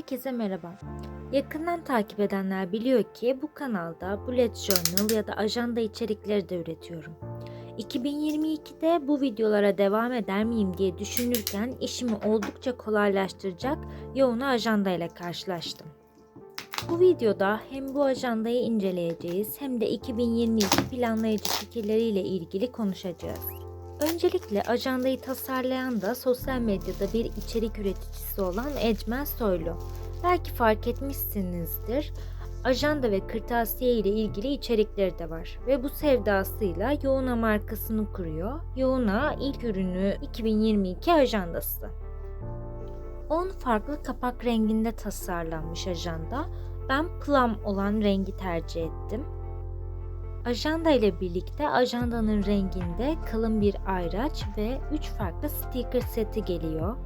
Herkese merhaba. Yakından takip edenler biliyor ki bu kanalda bullet journal ya da ajanda içerikleri de üretiyorum. 2022'de bu videolara devam eder miyim diye düşünürken işimi oldukça kolaylaştıracak yoğun ajanda ile karşılaştım. Bu videoda hem bu ajandayı inceleyeceğiz hem de 2022 planlayıcı fikirleriyle ilgili konuşacağız. Öncelikle ajandayı tasarlayan da sosyal medyada bir içerik üreticisi olan Ecmen Soylu. Belki fark etmişsinizdir. Ajanda ve kırtasiye ile ilgili içerikleri de var ve bu sevdasıyla Yoğuna markasını kuruyor. Yoğuna ilk ürünü 2022 ajandası. 10 farklı kapak renginde tasarlanmış ajanda. Ben plum olan rengi tercih ettim. Ajanda ile birlikte ajandanın renginde kalın bir ayraç ve 3 farklı sticker seti geliyor.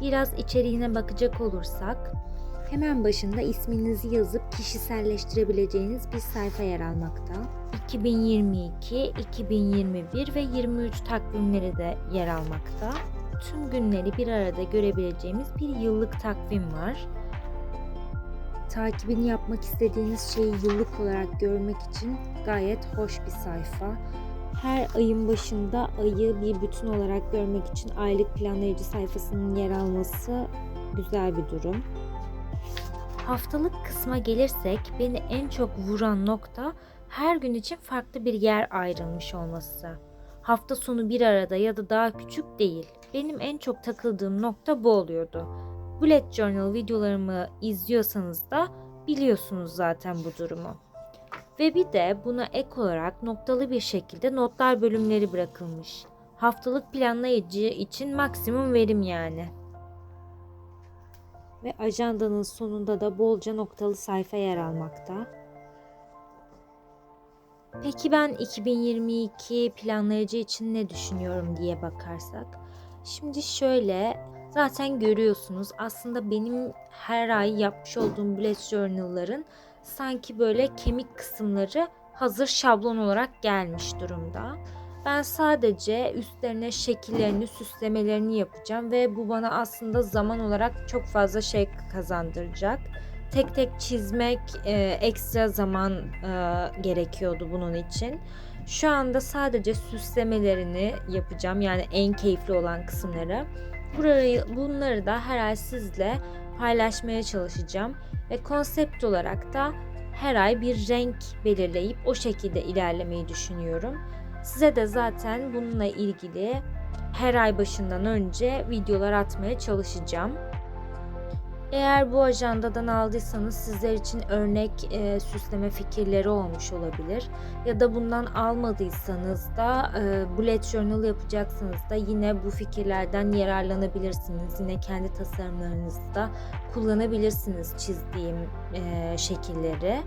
Biraz içeriğine bakacak olursak hemen başında isminizi yazıp kişiselleştirebileceğiniz bir sayfa yer almakta. 2022, 2021 ve 23 takvimleri de yer almakta. Tüm günleri bir arada görebileceğimiz bir yıllık takvim var. Takibini yapmak istediğiniz şeyi yıllık olarak görmek için gayet hoş bir sayfa. Her ayın başında ayı bir bütün olarak görmek için aylık planlayıcı sayfasının yer alması güzel bir durum. Haftalık kısma gelirsek beni en çok vuran nokta her gün için farklı bir yer ayrılmış olması. Hafta sonu bir arada ya da daha küçük değil. Benim en çok takıldığım nokta bu oluyordu. Bullet Journal videolarımı izliyorsanız da biliyorsunuz zaten bu durumu. Ve bir de buna ek olarak noktalı bir şekilde notlar bölümleri bırakılmış. Haftalık planlayıcı için maksimum verim yani. Ve ajandanın sonunda da bolca noktalı sayfa yer almakta. Peki ben 2022 planlayıcı için ne düşünüyorum diye bakarsak. Şimdi şöyle zaten görüyorsunuz aslında benim her ay yapmış olduğum bullet journal'ların sanki böyle kemik kısımları hazır şablon olarak gelmiş durumda. Ben sadece üstlerine şekillerini, süslemelerini yapacağım ve bu bana aslında zaman olarak çok fazla şey kazandıracak tek tek çizmek e, ekstra zaman e, gerekiyordu bunun için. Şu anda sadece süslemelerini yapacağım yani en keyifli olan kısımları. Burayı, bunları da her ay sizle paylaşmaya çalışacağım ve konsept olarak da her ay bir renk belirleyip o şekilde ilerlemeyi düşünüyorum. Size de zaten bununla ilgili her ay başından önce videolar atmaya çalışacağım. Eğer bu ajandadan aldıysanız sizler için örnek e, süsleme fikirleri olmuş olabilir. Ya da bundan almadıysanız da e, bullet journal yapacaksınız da yine bu fikirlerden yararlanabilirsiniz. Yine kendi tasarımlarınızda kullanabilirsiniz çizdiğim e, şekilleri.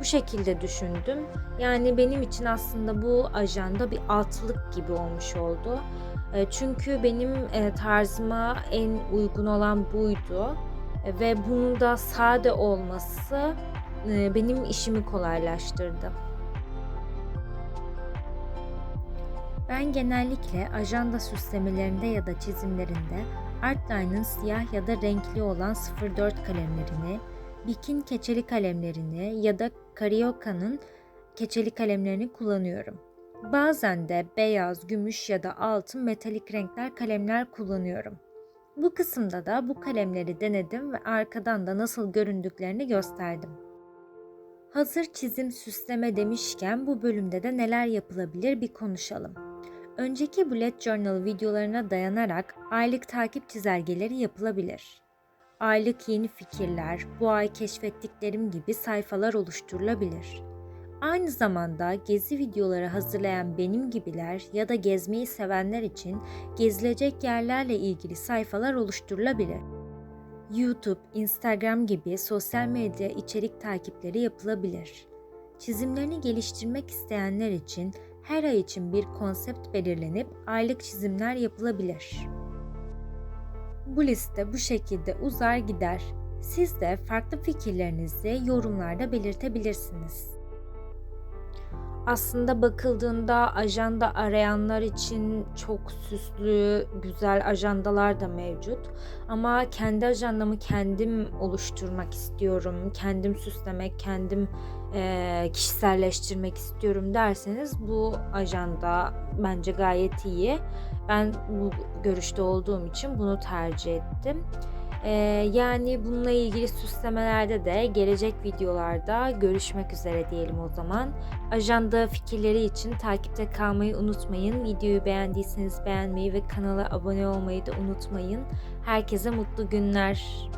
Bu şekilde düşündüm. Yani benim için aslında bu ajanda bir altlık gibi olmuş oldu. E, çünkü benim e, tarzıma en uygun olan buydu ve bunun da sade olması e, benim işimi kolaylaştırdı. Ben genellikle ajanda süslemelerinde ya da çizimlerinde Artline'ın siyah ya da renkli olan 04 kalemlerini, Bikin keçeli kalemlerini ya da Carioca'nın keçeli kalemlerini kullanıyorum. Bazen de beyaz, gümüş ya da altın metalik renkler kalemler kullanıyorum. Bu kısımda da bu kalemleri denedim ve arkadan da nasıl göründüklerini gösterdim. Hazır çizim süsleme demişken bu bölümde de neler yapılabilir bir konuşalım. Önceki bullet journal videolarına dayanarak aylık takip çizelgeleri yapılabilir. Aylık yeni fikirler, bu ay keşfettiklerim gibi sayfalar oluşturulabilir. Aynı zamanda gezi videoları hazırlayan benim gibiler ya da gezmeyi sevenler için gezilecek yerlerle ilgili sayfalar oluşturulabilir. YouTube, Instagram gibi sosyal medya içerik takipleri yapılabilir. Çizimlerini geliştirmek isteyenler için her ay için bir konsept belirlenip aylık çizimler yapılabilir. Bu liste bu şekilde uzar gider. Siz de farklı fikirlerinizi yorumlarda belirtebilirsiniz. Aslında bakıldığında ajanda arayanlar için çok süslü, güzel ajandalar da mevcut. Ama kendi ajandamı kendim oluşturmak istiyorum. Kendim süslemek, kendim eee, kişiselleştirmek istiyorum derseniz bu ajanda bence gayet iyi. Ben bu görüşte olduğum için bunu tercih ettim. Eee, yani bununla ilgili süslemelerde de gelecek videolarda görüşmek üzere diyelim o zaman. Ajanda fikirleri için takipte kalmayı unutmayın. Videoyu beğendiyseniz beğenmeyi ve kanala abone olmayı da unutmayın. Herkese mutlu günler.